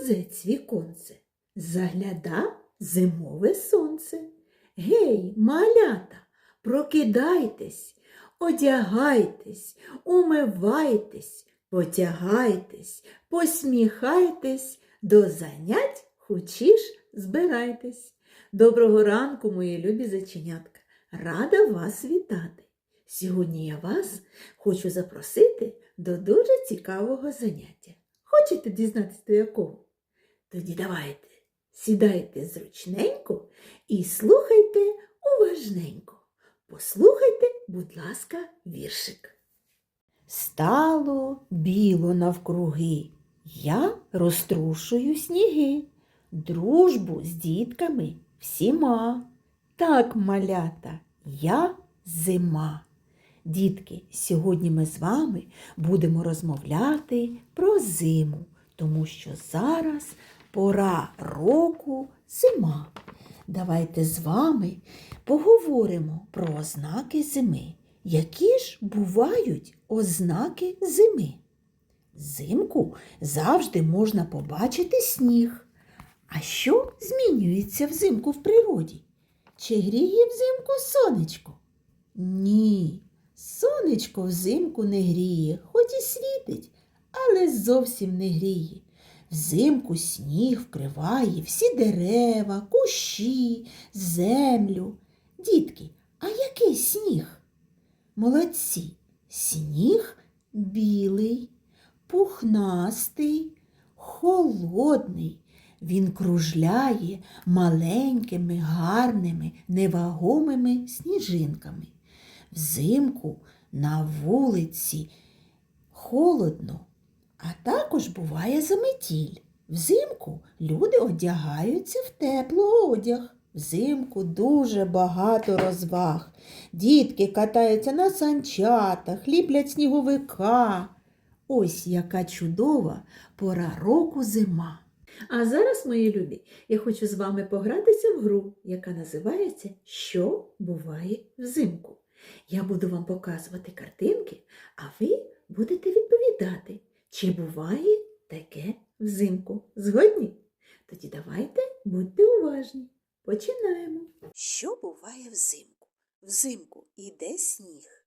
морозець віконце, загляда зимове сонце. Гей, малята, прокидайтесь, одягайтесь, умивайтесь, потягайтесь, посміхайтесь, до занять хочіш збирайтесь. Доброго ранку, мої любі заченятка! Рада вас вітати! Сьогодні я вас хочу запросити до дуже цікавого заняття. Хочете дізнатися до якого? Тоді давайте сідайте зручненько і слухайте уважненько. Послухайте, будь ласка, віршик. Стало біло навкруги, я розтрушую сніги, дружбу з дітками всіма. Так, малята, я зима. Дітки, сьогодні ми з вами будемо розмовляти про зиму, тому що зараз пора року зима. Давайте з вами поговоримо про ознаки зими. Які ж бувають ознаки зими? Взимку завжди можна побачити сніг. А що змінюється взимку в природі? Чи гріє взимку сонечко? Ні, сонечко взимку не гріє, хоч і світить, але зовсім не гріє. Взимку сніг вкриває всі дерева, кущі, землю. Дітки, а який сніг? Молодці, сніг білий, пухнастий, холодний. Він кружляє маленькими, гарними, невагомими сніжинками. Взимку на вулиці холодно, а також буває заметіль. Взимку люди одягаються в теплий одяг. Взимку дуже багато розваг. Дітки катаються на санчатах, ліплять сніговика. Ось яка чудова пора року зима. А зараз, мої любі, я хочу з вами погратися в гру, яка називається Що буває взимку. Я буду вам показувати картинки, а ви будете відповідати, чи буває таке взимку. Згодні? Тоді давайте будьте уважні. Починаємо. Що буває взимку? Взимку іде сніг.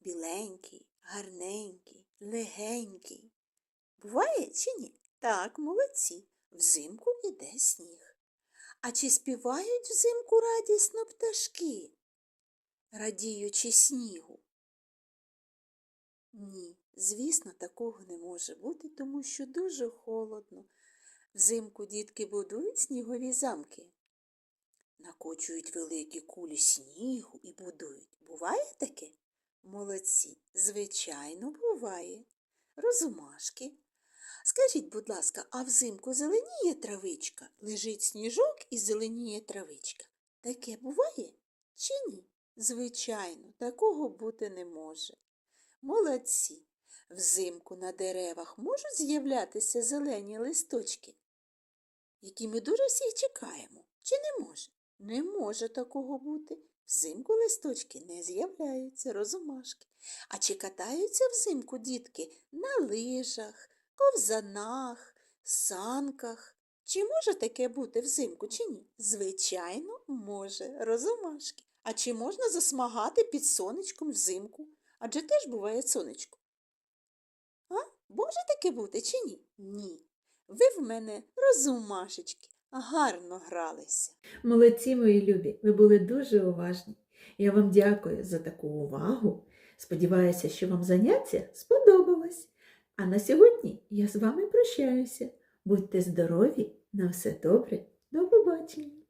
Біленький, гарненький, легенький. Буває чи ні? Так, молодці. Взимку іде сніг. А чи співають взимку радісно пташки, радіючи снігу? Ні, звісно, такого не може бути, тому що дуже холодно. Взимку дітки будують снігові замки. Накочують великі кулі снігу і будують. Буває таке? Молодці, звичайно, буває. Розумашки. Скажіть, будь ласка, а взимку зеленіє травичка? Лежить сніжок і зеленіє травичка. Таке буває чи ні? Звичайно, такого бути не може. Молодці. Взимку на деревах можуть з'являтися зелені листочки, які ми дуже всіх чекаємо. Чи не може? Не може такого бути. Взимку листочки не з'являються, розумашки. А чи катаються взимку дітки на лижах, ковзанах, санках? Чи може таке бути взимку, чи ні? Звичайно, може, розумашки. А чи можна засмагати під сонечком взимку? Адже теж буває сонечко. Може таке бути чи ні? Ні. Ви в мене розумашечки, гарно гралися. Молодці, мої любі, ви були дуже уважні. Я вам дякую за таку увагу. Сподіваюся, що вам заняття сподобалось. А на сьогодні я з вами прощаюся. Будьте здорові, на все добре, до побачення!